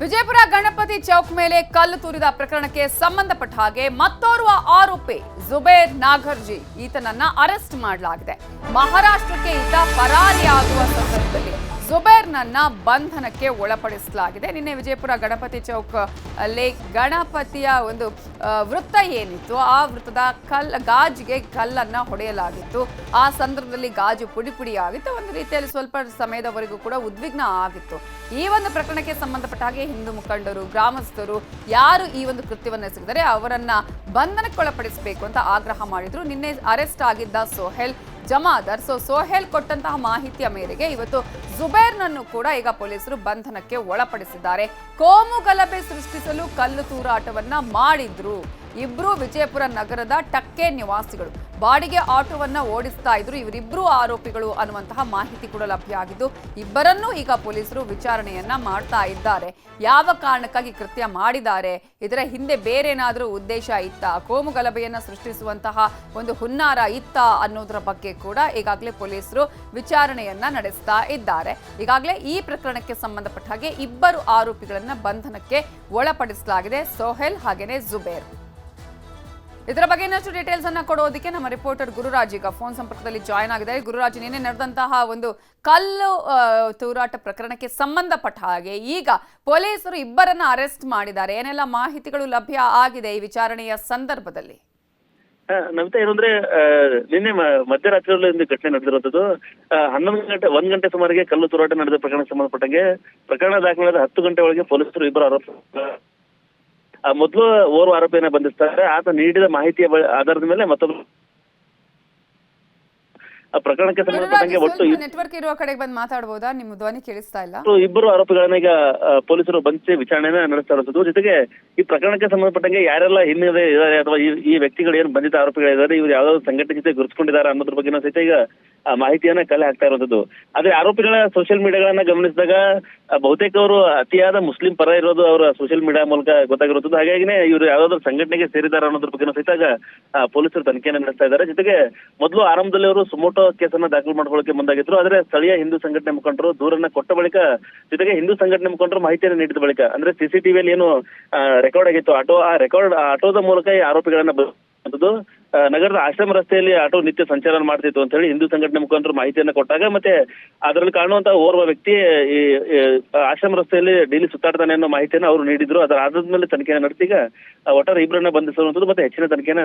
ವಿಜಯಪುರ ಗಣಪತಿ ಚೌಕ್ ಮೇಲೆ ಕಲ್ಲು ತೂರಿದ ಪ್ರಕರಣಕ್ಕೆ ಸಂಬಂಧಪಟ್ಟ ಹಾಗೆ ಮತ್ತೋರ್ವ ಆರೋಪಿ ಜುಬೇರ್ ನಾಗರ್ಜಿ ಈತನನ್ನ ಅರೆಸ್ಟ್ ಮಾಡಲಾಗಿದೆ. ಮಹಾರಾಷ್ಟ್ರಕ್ಕೆ ಈತ ಪರಾರಿಯಾಗುವ ಸಂದರ್ಭದಲ್ಲಿ ಜುಬೇರ್ನನ್ನ ಬಂಧನಕ್ಕೆ ಒಳಪಡಿಸಲಾಗಿದೆ. ನಿನ್ನೆ ವಿಜಯಪುರ ಗಣಪತಿ ಚೌಕ್ ಅಲ್ಲಿ ಗಣಪತಿಯ ಒಂದು ವೃತ್ತ ಏನಿತ್ತು, ಆ ವೃತ್ತದ ಕಲ್, ಗಾಜಿಗೆ ಕಲ್ಲನ್ನ ಹೊಡೆಯಲಾಗಿತ್ತು. ಆ ಸಂದರ್ಭದಲ್ಲಿ ಗಾಜು ಪುಡಿ ಪುಡಿ ಆಗಿತ್ತು ಒಂದು ರೀತಿಯಲ್ಲಿ ಸ್ವಲ್ಪ ಸಮಯದವರೆಗೂ ಕೂಡ ಉದ್ವಿಗ್ನ ಆಗಿತ್ತು. ಈ ಒಂದು ಪ್ರಕರಣಕ್ಕೆ ಸಂಬಂಧಪಟ್ಟ ಹಾಗೆ ಹಿಂದೂ ಮುಖಂಡರು, ಗ್ರಾಮಸ್ಥರು ಯಾರು ಈ ಒಂದು ಕೃತ್ಯವನ್ನು ಎಸಗಿದರೆ ಅವರನ್ನ ಬಂಧನಕ್ಕೊಳಪಡಿಸಬೇಕು ಅಂತ ಆಗ್ರಹ ಮಾಡಿದ್ರು. ನಿನ್ನೆ ಅರೆಸ್ಟ್ ಆಗಿದ್ದ ಸೋಹೆಲ್ ಜಮಾದರ್ ಸೊ ಸೋಹೇಲ್ ಕೊಟ್ಟಂತಹ ಮಾಹಿತಿಯ ಮೇರೆಗೆ ಇವತ್ತು ಜುಬೇರ್ನನ್ನು ಕೂಡ ಈಗ ಪೊಲೀಸರು ಬಂಧನಕ್ಕೆ ಒಳಪಡಿಸಿದ್ದಾರೆ. ಕೋಮು ಗಲಭೆ ಸೃಷ್ಟಿಸಲು ಕಲ್ಲು ತೂರಾಟವನ್ನ ಮಾಡಿದ್ರು. ಇಬ್ರು ವಿಜಯಪುರ ನಗರದ ಟಕ್ಕೆ ನಿವಾಸಿಗಳು. ಬಾಡಿಗೆ ಆಟೋವನ್ನ ಓಡಿಸ್ತಾ ಇದ್ರು. ಇವರಿಬ್ರು ಆರೋಪಿಗಳು ಅನ್ನುವಂತಹ ಮಾಹಿತಿ ಕೂಡ ಲಭ್ಯ ಆಗಿದ್ದು, ಇಬ್ಬರನ್ನೂ ಈಗ ಪೊಲೀಸರು ವಿಚಾರಣೆಯನ್ನ ಮಾಡ್ತಾ ಇದ್ದಾರೆ. ಯಾವ ಕಾರಣಕ್ಕಾಗಿ ಕೃತ್ಯ ಮಾಡಿದ್ದಾರೆ? ಇದರ ಹಿಂದೆ ಬೇರೇನಾದರೂ ಉದ್ದೇಶ ಇತ್ತಾ? ಕೋಮು ಗಲಭೆಯನ್ನ ಸೃಷ್ಟಿಸುವಂತಹ ಒಂದು ಹುನ್ನಾರ ಇತ್ತಾ ಅನ್ನೋದರ ಬಗ್ಗೆ ಕೂಡ ಈಗಾಗಲೇ ಪೊಲೀಸರು ವಿಚಾರಣೆಯನ್ನ ನಡೆಸ್ತಾ ಇದ್ದಾರೆ. ಈಗಾಗಲೇ ಈ ಪ್ರಕರಣಕ್ಕೆ ಸಂಬಂಧಪಟ್ಟ ಹಾಗೆ ಇಬ್ಬರು ಆರೋಪಿಗಳನ್ನ ಬಂಧನಕ್ಕೆ ಒಳಪಡಿಸಲಾಗಿದೆ. ಸೋಹೆಲ್ ಹಾಗೇನೆ ಜುಬೇರ್. ಇದರ ಬಗ್ಗೆ ಇನ್ನಷ್ಟು ಡೀಟೇಲ್ಸ್ ಅನ್ನ ಕೊಡೋದಕ್ಕೆ ನಮ್ಮ ರಿಪೋರ್ಟರ್ ಗುರುರಾಜ್ ಈಗ ಫೋನ್ ಸಂಪರ್ಕದಲ್ಲಿ ಜಾಯ್ನ್ ಆಗಿದ್ದಾರೆ. ಗುರುರಾಜ್, ನಿನ್ನೆ ನಡೆದಂತಹ ಒಂದು ಕಲ್ಲು ತೂರಾಟ ಪ್ರಕರಣಕ್ಕೆ ಸಂಬಂಧಪಟ್ಟ ಹಾಗೆ ಈಗ ಪೊಲೀಸರು ಇಬ್ಬರನ್ನ ಅರೆಸ್ಟ್ ಮಾಡಿದ್ದಾರೆ. ಏನೆಲ್ಲ ಮಾಹಿತಿಗಳು ಲಭ್ಯ ಆಗಿದೆ ಈ ವಿಚಾರಣೆಯ ಸಂದರ್ಭದಲ್ಲಿ? ನಮಿತಾ ಏನಂದ್ರೆ ನಿನ್ನೆ ಮಧ್ಯರಾತ್ರಿಯಲ್ಲಿ ಒಂದು ಘಟನೆ ನಡೆದಿರುವಂತದ್ದು ಹನ್ನೊಂದು ಗಂಟೆ, ಒಂದ್ ಗಂಟೆ ಸುಮಾರಿಗೆ ಕಲ್ಲು ತೂರಾಟ ನಡೆದ ಪ್ರಕರಣಕ್ಕೆ ಸಂಬಂಧಪಟ್ಟಂಗೆ ಪ್ರಕರಣ ದಾಖಲಾದ ಹತ್ತು ಗಂಟೆ ಒಳಗೆ ಪೊಲೀಸರು ಇಬ್ಬರು ಆರೋಪ ಮೊದಲು ಓರ್ವ ಆರೋಪಿಯನ್ನ ಬಂಧಿಸ್ತಾರೆ. ಆತ ನೀಡಿದ ಮಾಹಿತಿಯ ಆಧಾರದ ಮೇಲೆ ಮತ್ತೊಬ್ಬರು ಆ ಪ್ರಕರಣಕ್ಕೆ ಸಂಬಂಧಪಟ್ಟಂಗೆ ಒಟ್ಟು ನೆಟ್ವರ್ಕ್ ಇರುವ ಕಡೆಗೆ ಬಂದು ಮಾತಾಡಬಹುದಾ ನಿಮ್ಮ ಧ್ವನಿ ಕೇಳಿಸ್ತಾ ಇಲ್ಲ. ಇಬ್ಬರು ಆರೋಪಿಗಳನ್ನ ಈಗ ಪೊಲೀಸರು ಬಂಧಿಸಿ ವಿಚಾರಣೆನ ನಡೆಸ್ತಾ ಇರುವಂತದ್ದು ಜೊತೆಗೆ ಈ ಪ್ರಕರಣಕ್ಕೆ ಸಂಬಂಧಪಟ್ಟಂಗೆ ಯಾರೆಲ್ಲ ಹಿನ್ನೆಲೆ ಇದ್ದಾರೆ ಅಥವಾ ಈ ವ್ಯಕ್ತಿಗಳು ಏನು ಬಂಧಿತ ಆರೋಪಿಗಳಿದ್ದಾರೆ ಇವರು ಯಾವ್ದಾದ್ರು ಸಂಘಟನೆ ಜೊತೆ ಗುರುತಿಸಿಕೊಂಡಿದ್ದಾರೆ ಅನ್ನೋದ್ರ ಬಗ್ಗೆ ಸಹಿತ ಈಗ ಮಾಹಿತಿಯನ್ನ ಕಲೆ ಹಾಕ್ತಾ ಇರುವಂತದ್ದು ಆದ್ರೆ ಆರೋಪಿಗಳ ಸೋಷಿಯಲ್ ಮೀಡಿಯಾಗಳನ್ನ ಗಮನಿಸಿದಾಗ ಬಹುತೇಕ ಅವರು ಅತಿಯಾದ ಮುಸ್ಲಿಂ ಪರ ಇರೋದು ಅವರ ಸೋಷಿಯಲ್ ಮೀಡಿಯಾ ಮೂಲಕ ಗೊತ್ತಾಗಿರುತ್ತದೆ ಹಾಗಾಗಿನೇ ಇವರು ಯಾವ್ದಾದ್ರು ಸಂಘಟನೆಗೆ ಸೇರಿದ್ದಾರೆ ಅನ್ನೋದ್ರ ಬಗ್ಗೆ ಸಹಿತ ಈಗ, ಪೊಲೀಸರು ತನಿಖೆಯನ್ನು ನಡೆಸ್ತಾ ಇದ್ದಾರೆ. ಜೊತೆಗೆ ಮೊದಲು ಆರಂಭದಲ್ಲಿ ಅವರು ಸುಮೋಟೋ ಕೇಸನ್ನ ದಾಖಲು ಮಾಡಿಕೊಳ್ಳಕ್ಕೆ ಮುಂದಾಗಿದ್ರು. ಆದ್ರೆ ಸ್ಥಳೀಯ ಹಿಂದೂ ಸಂಘಟನೆ ಮುಖಂಡರು ದೂರನ್ನ ಕೊಟ್ಟ ಬಳಿಕ, ಜೊತೆಗೆ ಹಿಂದೂ ಸಂಘಟನೆ ಮುಖಂಡರು ಮಾಹಿತಿಯನ್ನು ನೀಡಿದ ಬಳಿಕ, ಅಂದ್ರೆ ಸಿಸಿಟಿವಿಯಲ್ಲಿ ಏನು ರೆಕಾರ್ಡ್ ಆಗಿತ್ತು. ಆಟೋ, ಆ ರೆಕಾರ್ಡ್ ಆಟೋದ ಮೂಲಕ ಈ ಆರೋಪಿಗಳನ್ನ ನಗರದ ಆಶ್ರಮ ರಸ್ತೆಯಲ್ಲಿ ಆಟೋ ನಿತ್ಯ ಸಂಚಾರ ಮಾಡ್ತಿತ್ತು ಅಂತ ಹೇಳಿ ಹಿಂದೂ ಸಂಘಟನೆ ಮುಖಂಡರು ಮಾಹಿತಿಯನ್ನ ಕೊಟ್ಟಾಗ, ಮತ್ತೆ ಅದರಲ್ಲಿ ಕಾಣುವಂತ ಓರ್ವ ವ್ಯಕ್ತಿ ಈ ಆಶ್ರಮ ರಸ್ತೆಯಲ್ಲಿ ಡೈಲಿ ಸುತ್ತಾಡ್ತಾನೆ ಅನ್ನೋ ಮಾಹಿತಿಯನ್ನ ಅವರು ನೀಡಿದ್ರು. ಅದರ ಆಧಾರದ ಮೇಲೆ ತನಿಖೆಯನ್ನು ನಡೆಸಿ ಈಗ ಒಟ್ಟಾರೆ ಇಬ್ಬರನ್ನ ಬಂಧಿಸುವಂತದ್ದು ಮತ್ತೆ ಹೆಚ್ಚಿನ ತನಿಖೆನ